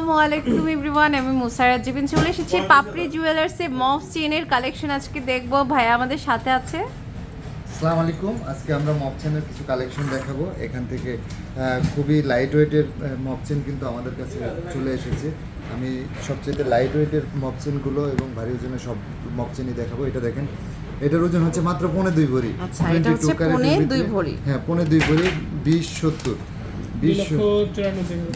আসসালামু আলাইকুম এভরিওয়ান আমি মুসারাত জিবিন চলে এসেছি পাপড়ি জুয়েলার্সে মফ চেনের কালেকশন আজকে দেখব। ভাইয়া আমাদের সাথে আছে? আসসালামু আলাইকুম। আজকে আমরা মপ চেনের কিছু কালেকশন দেখাবো। এখান থেকে খুবই লাইট ওয়েটের মপ চেন কিন্তু আমাদের কাছে চলে এসেছে। আমি সবচেয়ে লাইট ওয়েটের মপ চেনগুলো এবং ভারী ওজনের সব মপ চেনই দেখাবো। এটা দেখেন এটার ওজন হচ্ছে মাত্র পৌনে দুই ভরি। আচ্ছা, এটা হচ্ছে ক্যারেটের দুই ভরি। হ্যাঁ পৌনে দুই ভরি বিশ সত্তর।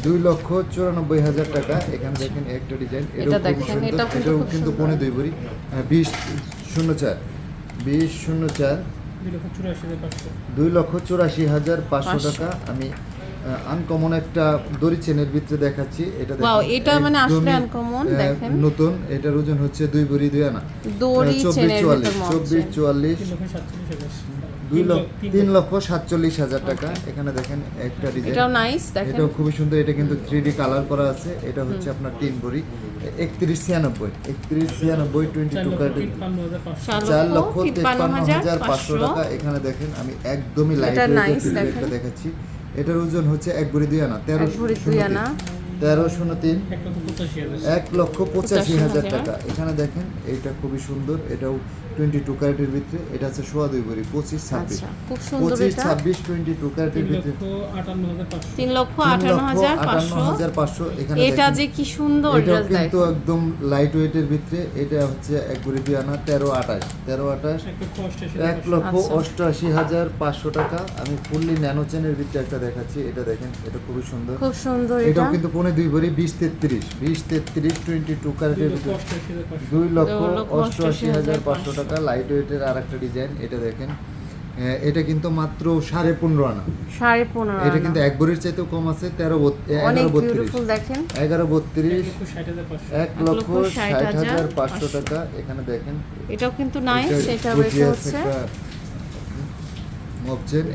দুই লক্ষ চুরানব্বই হাজার। টাকা। এখানে দেখেন একটা ডিজাইন এটা এটাও সুন্দর এটাও কিন্তু এটাও খুব কিন্তু সুন্দর। পৌনে দুই ভরি। বিশ শূন্য চার বিশ শূন্য চার। দুই লক্ষ চুরাশি হাজার পাঁচশো। টাকা। আমি আনকমন একটা দড়ি চেনের ভিতরে দেখাচ্ছি। এটা Wow, এটা মানে আসলে আহ, দেখেন। নতুন এটার ওজন হচ্ছে দুই ভরি দুই আনা। দড়ি চব্বিশ চেনের চুয়াল্লিশ ভিতর মফ চব্বিশ চেন। চুয়াল্লিশ দুই লক্ষ তিন লক্ষ। সাতচল্লিশ হাজার টাকা। এখানে দেখেন একটা ডিজাইন এটাও নাইস দেখেন। এটাও খুবই সুন্দর এটা কিন্তু থ্রি ডি কালার করা আছে। এটা হচ্ছে আপনার তিন ভরি একত্রিশ ছিয়ানব্বই। একত্রিশ ছিয়ানব্বই টোয়েন্টি টু কার্ডের চার লক্ষ তেপ্পান্ন হাজার পাঁচশো টাকা। এখানে দেখেন আমি একদমই লাইট। দেখাচ্ছি। এটার ওজন হচ্ছে এক ভরি দুই আনা তেরো দুই আনা। তেরো শূন্য তিন এক লক্ষ পঁচাশি হাজার। টাকা। এখানে দেখেন এটা খুবই সুন্দর এটাও টোয়েন্টি টু ক্যারেটের ভিতরে এটা আছে সোয়া দুই ভরি পঁচিশ ছাব্বিশ। আচ্ছা পঁচিশ ছাব্বিশ টোয়েন্টি টু ক্যারেটের ভিতরে। তিন লক্ষ আটান্ন হাজার পাঁচশো। এখানে এটা। যে কি সুন্দর এটা কিন্তু একদম লাইট ওয়েটের ভিতরে এটা হচ্ছে এক ভরি দুই আনা তেরো আঠাশ তেরো আঠাশ এক লক্ষ আচ্ছা। অষ্টআশি হাজার পাঁচশো টাকা। আমি ফুললি ন্যানো চেনের ভিতরে একটা দেখাচ্ছি এটা দেখেন এটা খুবই সুন্দর। খুব সুন্দর এটা। এটাও কিন্তু পৌনে দুই ভরি বিশ তেত্রিশ বিশ তেত্রিশ টোয়েন্টি টু ভিতরে। দুই লক্ষ অষ্টআশি হাজার পাঁচশো। টাকা লাইট ওয়েটের আর একটা ডিজাইন এটা দেখেন। এটা কিন্তু মাত্র সাড়ে পনেরো আনা। সাড়ে পনেরো এটা কিন্তু এক ভরির চাইতেও কম আছে তেরো এগারো বত্রিশ। এগারো বত্রিশ এক লক্ষ ষাট হাজার পাঁচশো। টাকা। এখানে দেখেন এটাও কিন্তু হচ্ছে একটা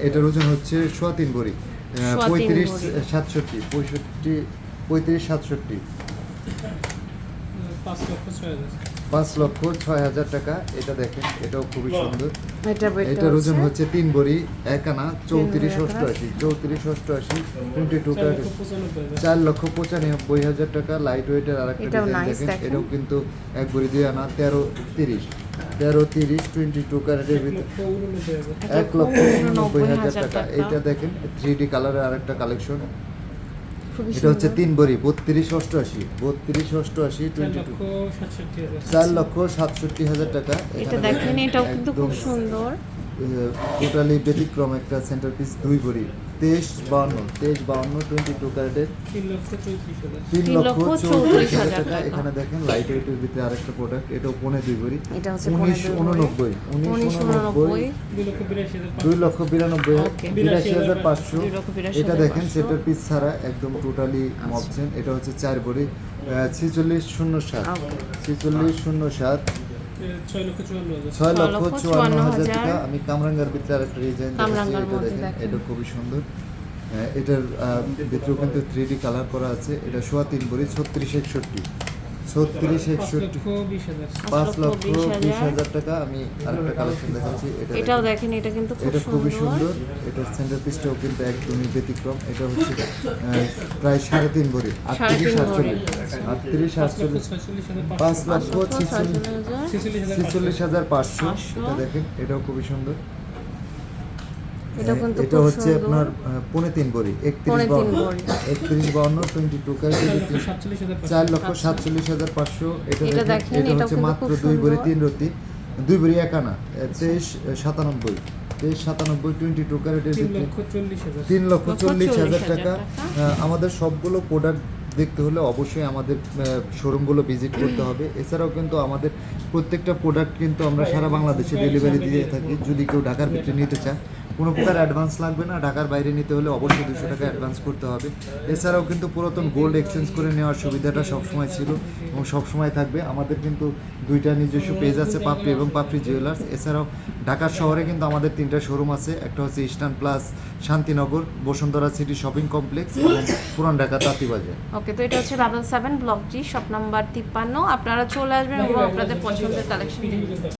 এটার ওজন হচ্ছে সোয়া তিন ভরি। আহ, পঁয়ত্রিশ সাতষট্টি পঁয়ষট্টি পঁয়ত্রিশ সাতষট্টি। পাঁচ লক্ষ ছয় হাজার। টাকা। এটা দেখেন এটাও খুবই সুন্দর। এটা এটা এটার ওজন হচ্ছে তিন ভরি এক আনা চৌত্রিশ অষ্টআশি চৌত্রিশ অষ্টআশি টোয়েন্টি টু চার লক্ষ পঁচানব্বই হাজার টাকা লাইট ওয়েটের আর একটা এটাও দেখেন। এটাও কিন্তু এক ভরি দুই আনা তেরো তিরিশ। তেরো তিরিশ টোয়েন্টি টু ক্যারেটের ভিতরে। এক লক্ষ উননব্বই হাজার টাকা। এটা দেখেন থ্রি ডি কালারের আরেকটা কালেকশন খুবই এটা হচ্ছে তিন বড়ি বত্রিশ অষ্টআশি বত্রিশ অষ্টআশি টোয়েন্টি টু চার লক্ষ সাতষট্টি হাজার টাকা। এটা দেখেন এটাও কিন্তু খুব সুন্দর। টোটালি ব্যতিক্রম একটা সেন্টার পিস দুই ভরি। তেইশ বাউন্ন তেইশ বাউন্ন টোয়েন্টি টু ক্যারেটের তিন লক্ষ চৌত্রিশ হাজার টাকা। এখানে দেখেন লাইট ওয়েটের ভিতরে আরেকটা প্রোডাক্ট এটাও পনে দুই ভরি। এটা উনিশ উননব্বই উনিশ উননব্বই। দুই লক্ষ বিরানব্বই. বিরাশি হাজার পাঁচশো। এটা দেখেন। সেটার পিস ছাড়া একদম টোটালি মপছেন এটা হচ্ছে চার ভরি। ছিচল্লিশ শূন্য সাত। Okay. ছিচল্লিশ শূন্য সাত। ছয় লক্ষ চুয়ান্ন হাজার। হাজার। টাকা। আমি কামরাঙ্গার ভিতরে আরেকটা ডিজাইন এটা খুবই সুন্দর। আহ, এটার আহ, ভিতরেও কিন্তু থ্রি ডি কালার করা আছে। এটা সোয়া তিন ভরি ছত্রিশ একষট্টি। ছত্রিশ একষট্টি। পাঁচ লক্ষ বিশ হাজার। টাকা আমি আরেকটা কালেকশন দেখাচ্ছি। এটা এটাও দেখেন। এটা কিন্তু এটা খুবই সুন্দর। এটার সেন্টার পিসটাও কিন্তু একদমই ব্যতিক্রম। এটা হচ্ছে প্রায় সাড়ে তিন ভরি। আটত্রিশ আটচল্লিশ আটত্রিশ আটচল্লিশ। পাঁচ লক্ষ ছিচল্লিশ হাজার পাঁচশো। পাঁচশো। এটা দেখেন এটাও খুবই সুন্দর। এটা কিন্তু এটা হচ্ছে আপনার পৌনে তিন ভরি একত্রিশ। একত্রিশ বাউন্ন টোয়েন্টি টু চার লক্ষ সাতচল্লিশ হাজার পাঁচশো। এটা এটা দেখেন দেখেন, এটা হচ্ছে মাত্র দুই ভরি তিন রতি। দুই ভরি একানা তেইশ সাতানব্বই। তেইশ সাতানব্বই টোয়েন্টি টু ক্যারেটের তিন লক্ষ লক্ষ চল্লিশ হাজার টাকা। আহ, আমাদের সবগুলো প্রোডাক্ট দেখতে হলে অবশ্যই আমাদের শোরুমগুলো ভিজিট করতে হবে। এছাড়াও কিন্তু আমাদের প্রত্যেকটা প্রোডাক্ট কিন্তু আমরা সারা বাংলাদেশে ডেলিভারি দিয়ে থাকি। যদি কেউ ঢাকার ভিতরে নিতে চায় কোনো প্রকার অ্যাডভান্স লাগবে না। ঢাকার বাইরে নিতে হলে অবশ্যই দুশো টাকা অ্যাডভান্স করতে হবে। এছাড়াও কিন্তু পুরাতন গোল্ড এক্সচেঞ্জ করে নেওয়ার সুবিধাটা সবসময় ছিল এবং সবসময় থাকবে। আমাদের কিন্তু দুইটা নিজস্ব পেজ আছে, পাপড়ি এবং পাপড়ি জুয়েলার্স এছাড়াও ঢাকার শহরে কিন্তু আমাদের তিনটা শোরুম আছে। একটা হচ্ছে eastern plus Shantinagar, Bashundhara city shopping complex এবং পুরান ঢাকা তাঁতিবাজার ওকে তো এটা হচ্ছে double seven block G shop number তিপ্পান্ন। আপনারা চলে আসবেন এবং আপনাদের পছন্দের কালেকশন